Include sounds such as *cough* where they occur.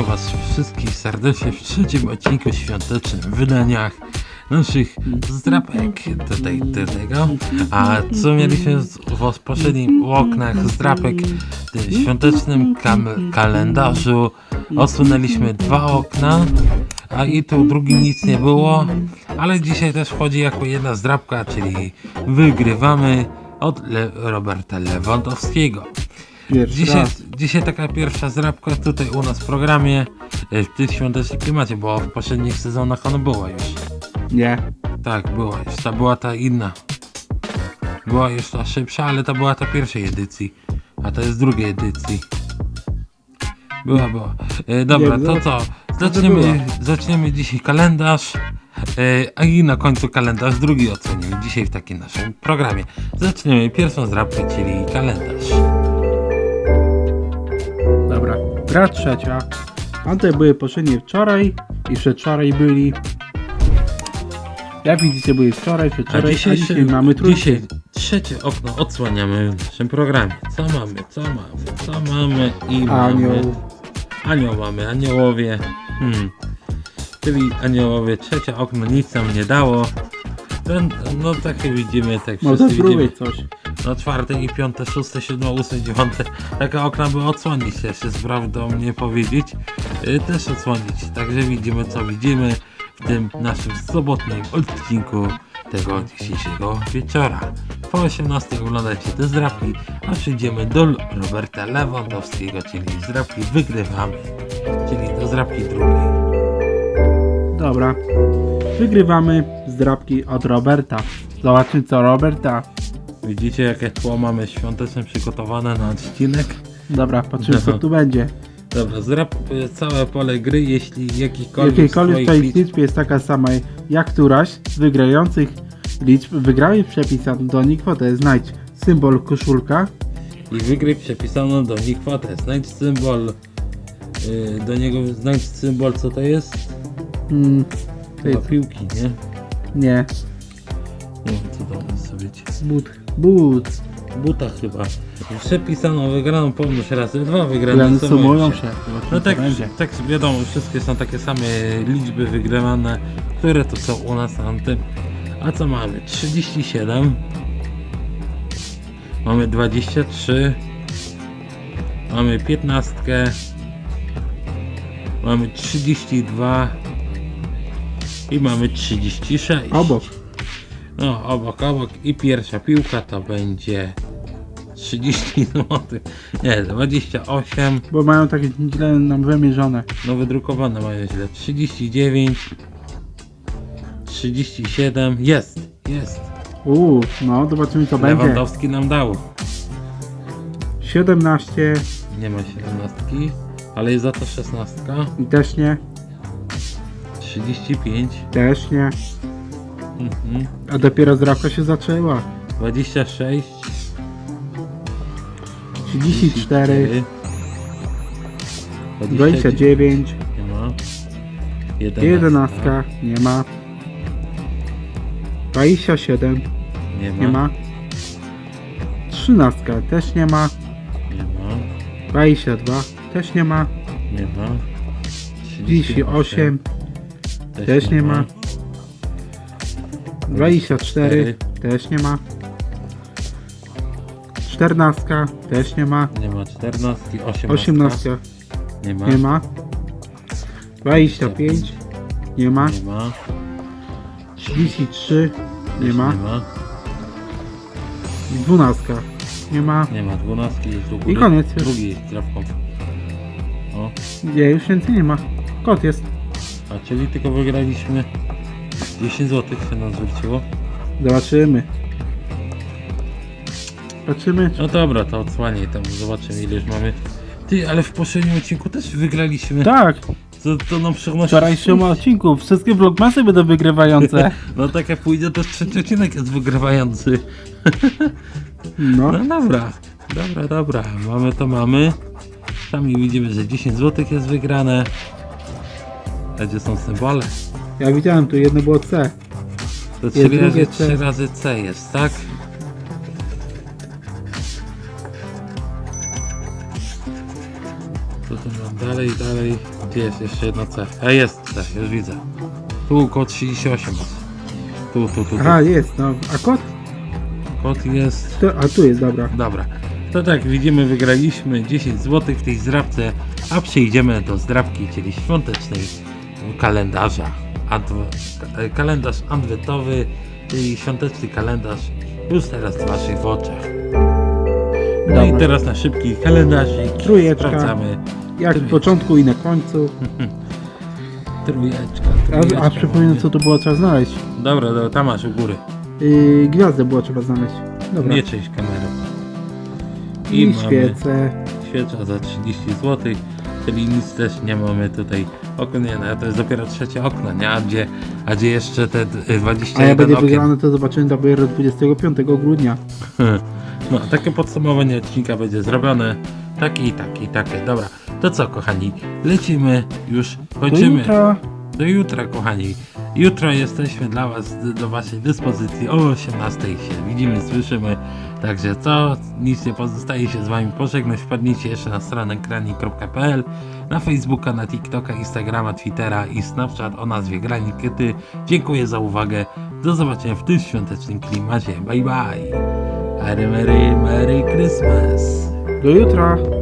Witam Was wszystkich serdecznie w trzecim odcinku świątecznym wydaniach naszych zdrapek tutaj tego. A co mieliśmy w poprzednim oknach zdrapek w świątecznym kalendarzu? Osunęliśmy dwa okna, a i tu drugi nic nie było, ale dzisiaj też wchodzi jako jedna zdrapka, czyli wygrywamy od Le- Roberta Lewandowskiego. Pierwszy Dzisiaj, raz. dzisiaj taka pierwsza zrabka tutaj u nas w programie e, w tym świątecznym klimacie, bo w poprzednich sezonach ona była już. Nie. Tak, była już. Ta była ta inna. Była już ta szybsza, ale to była ta pierwszej edycji. A to jest drugiej edycji. Była, była. E, dobra, Nie, to no, co? Zaczniemy, zaczniemy dzisiaj kalendarz. E, a i na końcu kalendarz drugi ocenimy dzisiaj w takim naszym programie. Zaczniemy pierwszą zrabkę, czyli kalendarz. Gra trzecia. Tamte były poprzednie wczoraj i przedwczoraj byli. Jak widzicie były wczoraj, A przedwczoraj, a dzisiaj, dzisiaj mamy trójkę. dzisiaj trzecie okno odsłaniamy w naszym programie. Co mamy, co mamy, co mamy i mamy. Anioł. Anioł mamy, aniołowie. Hmm. Czyli aniołowie, trzecie okno nic nam nie dało. Ten, no takie widzimy, tak wszyscy widzimy. coś. No czwarte i piąte, szóste, siódme, ósme, dziewiąte. Takie okna by odsłonić też jest prawdą nie powiedzieć. Y, też odsłonić. Także widzimy co widzimy w tym naszym sobotnim odcinku tego dzisiejszego wieczora. Po 18 oglądacie te zdrapki, a przejdziemy do Roberta Lewandowskiego, czyli zdrapki wygrywamy. Czyli do zdrapki drugiej. Dobra. Wygrywamy z drapki od Roberta. Zobaczmy co Roberta. Widzicie jakie tło mamy świąteczne przygotowane na odcinek? Dobra, patrzymy co Aha. tu będzie. Dobra, zdrap y, całe pole gry, jeśli jakikolwiek, Jakiejkolwiek z tych liczb jest taka sama jak któraś z wygrających liczb wygrały przepisaną do nich kwotę. Znajdź symbol koszulka i wygryw przepisaną do nich kwotę. Znajdź symbol yy, do niego znajdź symbol co to jest? Mm, Chyba Ty- piłki, nie? nie, Nie być. but, but. Buta chyba. Przepisaną wygraną pomnóż razy dwa wygrane sumują się. No tak, będzie. tak wiadomo, wszystkie są takie same liczby wygrywane, które tu są u nas na tym. A co mamy? 37 Mamy 23 Mamy 15 Mamy 32 I mamy 36 Obok. No, obok, obok i pierwsza piłka to będzie 30 zł Nie, 28 Bo mają takie źle nam wymierzone. no wydrukowane mają źle. 39 37 Jest, jest. Uuu, no zobaczymy co będzie. Lewandowski nam dał. 17 Nie ma 17, ale jest za to 16. i też nie, 35 też nie. Mhm, A dopiero zrawka się zaczęła. 26 34, 29 29, Nie ma. 11 nie ma. 27 Nie ma. nie ma. 13 też nie ma. Nie ma. 22 też nie ma. Nie ma. 38 też nie ma. 24 też nie ma. 14 też nie ma. Nie ma 14, 18. 18 Nie ma. nie ma. 25 nie ma. Nie ma. 33 nie ma. Nie ma. 12 nie ma. Nie ma 12 jest do góry. I koniec już. Drugi jest trawką. O, Nie, już więcej nie ma. Kot jest. a czyli tylko wygraliśmy 10 zł się nam zwróciło. Zobaczymy. Patrzymy. No dobra, to odsłaniaj tam, zobaczymy ile już mamy. Ty, ale w poprzednim odcinku też wygraliśmy. Tak, To, to nam przynosi... w wczorajszym odcinku wszystkie vlogmasy będą wygrywające. *laughs* No tak jak pójdzie, to trzeci odcinek jest wygrywający. *laughs* No, No dobra, dobra, dobra. Mamy to mamy. Sami widzimy, że 10 zł jest wygrane. A gdzie są symbole? Ja widziałem, tu jedno było C. To 3 drugie razy, C. 3 razy C jest, tak? Tu mam dalej, dalej? Gdzie jest jeszcze jedno C? A jest C, już widzę. Tu kod 38 jest. Tu, tu, tu, tu. Aha, jest, no. A kod? Kod jest... To, a tu jest, dobra. Dobra. To tak, widzimy, wygraliśmy 10 zł w tej zdrabce, a przejdziemy do zdrabki, czyli świątecznej kalendarza. Adw e, kalendarz adwentowy, czyli świąteczny kalendarz już teraz w waszych oczach. No i Dobra. teraz na szybki kalendarzyk Trójeczka. sprawdzamy. Jak w Trójeczka. początku i na końcu. *laughs* Trójeczka, A, trójeczka. a przypominam, co tu było trzeba znaleźć. Dobra, dobra, tam masz u góry. Yy, gwiazdę było trzeba znaleźć. Dobra. Nie część kamerą. I, mamy- świece. świecza za 30 zł, czyli nic też nie mamy tutaj okien, nie, no, to jest dopiero trzecie okno, nie? A gdzie, a gdzie jeszcze te d- A jak 21 będzie okien? wygrane, to zobaczymy dopiero 25 grudnia. *laughs* No, takie podsumowanie odcinka będzie zrobione. Takie i takie i takie. Dobra, to co kochani, lecimy już, Do kończymy. jutra. Do jutra, kochani. Jutro jesteśmy dla Was, do Waszej dyspozycji o 18 się widzimy, słyszymy. Także co, nic nie pozostaje się z Wami pożegnać. Wpadnijcie jeszcze na stronę grani.pl, na Facebooka, na TikToka, Instagrama, Twittera i Snapchat o nazwie Grani Kyty. Dziękuję za uwagę. Do zobaczenia w tym świątecznym klimacie. Bye bye. Merry, Merry, Merry Christmas. Do jutra.